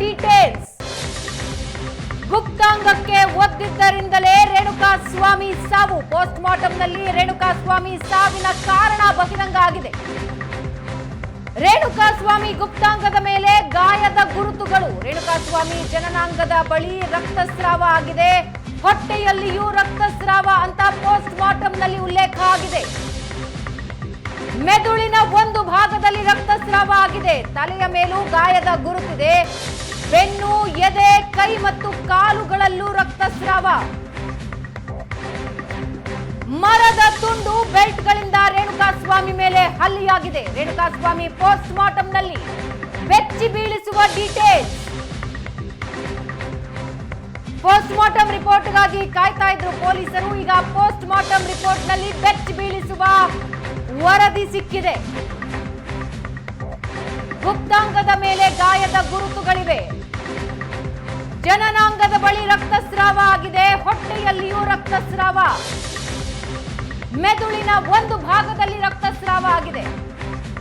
Details ಗುಪ್ತಾಂಗಕ್ಕೆ ಒದ್ದಿದ್ದರಿಂದಲೇ Renuka ಸ್ವಾಮಿ ಸಾವು. Post ಮಾರ್ಟಂನಲ್ಲಿ Renuka ಸ್ವಾಮಿ ಸಾವಿನ ಕಾರಣ ಬಹಿರಂಗ ಆಗಿದೆ ರೇಣುಕಾ ಸ್ವಾಮಿ ಗುಪ್ತಾಂಗದ ಮೇಲೆ ಗಾಯದ ಗುರುತುಗಳು. ರೇಣುಕಾ ಸ್ವಾಮಿ ಜನನಾಂಗದ ಬಳಿ ರಕ್ತಸ್ರಾವ ಆಗಿದೆ. ಹೊಟ್ಟೆಯಲ್ಲಿಯೂ ರಕ್ತಸ್ರಾವ ಅಂತ ಪೋಸ್ಟ್ ಮಾರ್ಟಂನಲ್ಲಿ ಉಲ್ಲೇಖ ಆಗಿದೆ. ಮೆದುಳಿನ ಒಂದು ಭಾಗದಲ್ಲಿ ರಕ್ತಸ್ರಾವ ಆಗಿದೆ. ತಲೆಯ ಮೇಲೂ ಗಾಯದ ಗುರುತಿದೆ. ಬೆನ್ನು, ಎದೆ, ಕೈ ಮತ್ತು ಕಾಲುಗಳಲ್ಲೂ ರಕ್ತಸ್ರಾವ. ಮರದ ತುಂಡು ಬೆಲ್ಟ್ಗಳಿಂದ ರೇಣುಕಾ ಸ್ವಾಮಿ ಮೇಲೆ ಹಲ್ಲಿಯಾಗಿದೆ. ರೇಣುಕಾ ಸ್ವಾಮಿ ಪೋಸ್ಟ್ ಮಾರ್ಟಂನಲ್ಲಿ ಬೆಚ್ಚಿ ಬೀಳಿಸುವ ಡೀಟೇಲ್ ಪೋಸ್ಟ್ ಮಾರ್ಟಂ ರಿಪೋರ್ಟ್ಗಾಗಿ ಕಾಯ್ತಾ ಇದ್ರು ಪೊಲೀಸರು. ಈಗ ಪೋಸ್ಟ್ ಮಾರ್ಟಂ ರಿಪೋರ್ಟ್ನಲ್ಲಿ ಬೆಚ್ಚಿ ಬೀಳಿಸುವ ವರದಿ ಸಿಕ್ಕಿದೆ. ಗುಪ್ತಾಂಗದ ಮೇಲೆ ಗಾಯದ ಗುರುತುಗಳಿವೆ. ಜನನಾಂಗದ ಬಳಿ ರಕ್ತಸ್ರಾವ ಆಗಿದೆ. ಹೊಟ್ಟೆಯಲ್ಲಿಯೂ ರಕ್ತಸ್ರಾವ. ಮೆದುಳಿನ ಒಂದು ಭಾಗದಲ್ಲಿ ರಕ್ತಸ್ರಾವ ಆಗಿದೆ.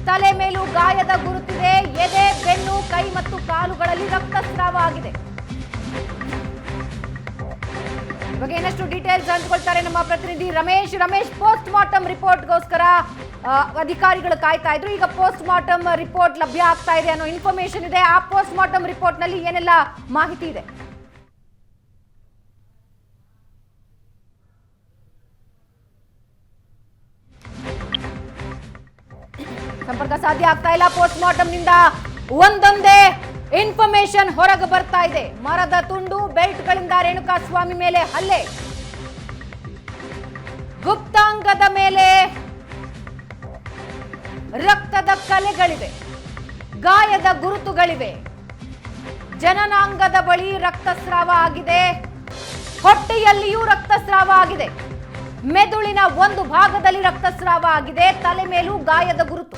ತಲೆ ಮೇಲೂ ಗಾಯದ ಗುರುತಿದೆ. ಎದೆ, ಬೆನ್ನು, ಕೈ ಮತ್ತು ಕಾಲುಗಳಲ್ಲಿ ರಕ್ತಸ್ರಾವ ಆಗಿದೆ. ಇವಾಗ ಏನಷ್ಟು ಡೀಟೇಲ್ಸ್ ಹಂಚ್ಕೊಳ್ತಾರೆ ನಮ್ಮ ಪ್ರತಿನಿಧಿ ರಮೇಶ್. ರಮೇಶ್ ಪೋಸ್ಟ್ ಮಾರ್ಟಮ್ ರಿಪೋರ್ಟ್ಗೋಸ್ಕರ ಅಧಿಕಾರಿಗಳು ಕಾಯ್ತಾ ಇದ್ರು. ಈಗ ಪೋಸ್ಟ್ ಮಾರ್ಟಮ್ ರಿಪೋರ್ಟ್ ಲಭ್ಯ ಆಗ್ತಾ ಇದೆ ಅನ್ನೋ ಇನ್ಫಾರ್ಮೇಶನ್ ಇದೆ. ಆ ಪೋಸ್ಟ್ ಮಾರ್ಟಮ್ ರಿಪೋರ್ಟ್ನಲ್ಲಿ ಏನೆಲ್ಲ ಮಾಹಿತಿ ಇದೆ? ಸಂಪರ್ಕ ಸಾಧ್ಯ ಆಗ್ತಾ ಇಲ್ಲ. ಪೋಸ್ಟ್ ಮಾರ್ಟಮ್ನಿಂದ ಒಂದೊಂದೇ ಇನ್ಫಾರ್ಮೇಶನ್ ಹೊರಗೆ ಬರ್ತಾ ಇದೆ. ಮರದ ತುಂಡು, ಬೆಲ್ಟ್ಗಳಿಂದ ರೇಣುಕಾ ಸ್ವಾಮಿ ಮೇಲೆ ಹಲ್ಲೆ. ಗುಪ್ತಾಂಗದ ಮೇಲೆ ರಕ್ತದ ಕಲೆಗಳಿವೆ, ಗಾಯದ ಗುರುತುಗಳಿವೆ. ಜನನಾಂಗದ ಬಳಿ ರಕ್ತಸ್ರಾವ ಆಗಿದೆ. ಹೊಟ್ಟೆಯಲ್ಲಿಯೂ ರಕ್ತಸ್ರಾವ ಆಗಿದೆ. ಮೆದುಳಿನ ಒಂದು ಭಾಗದಲ್ಲಿ ರಕ್ತಸ್ರಾವ ಆಗಿದೆ. ತಲೆ ಮೇಲೂ ಗಾಯದ ಗುರುತು.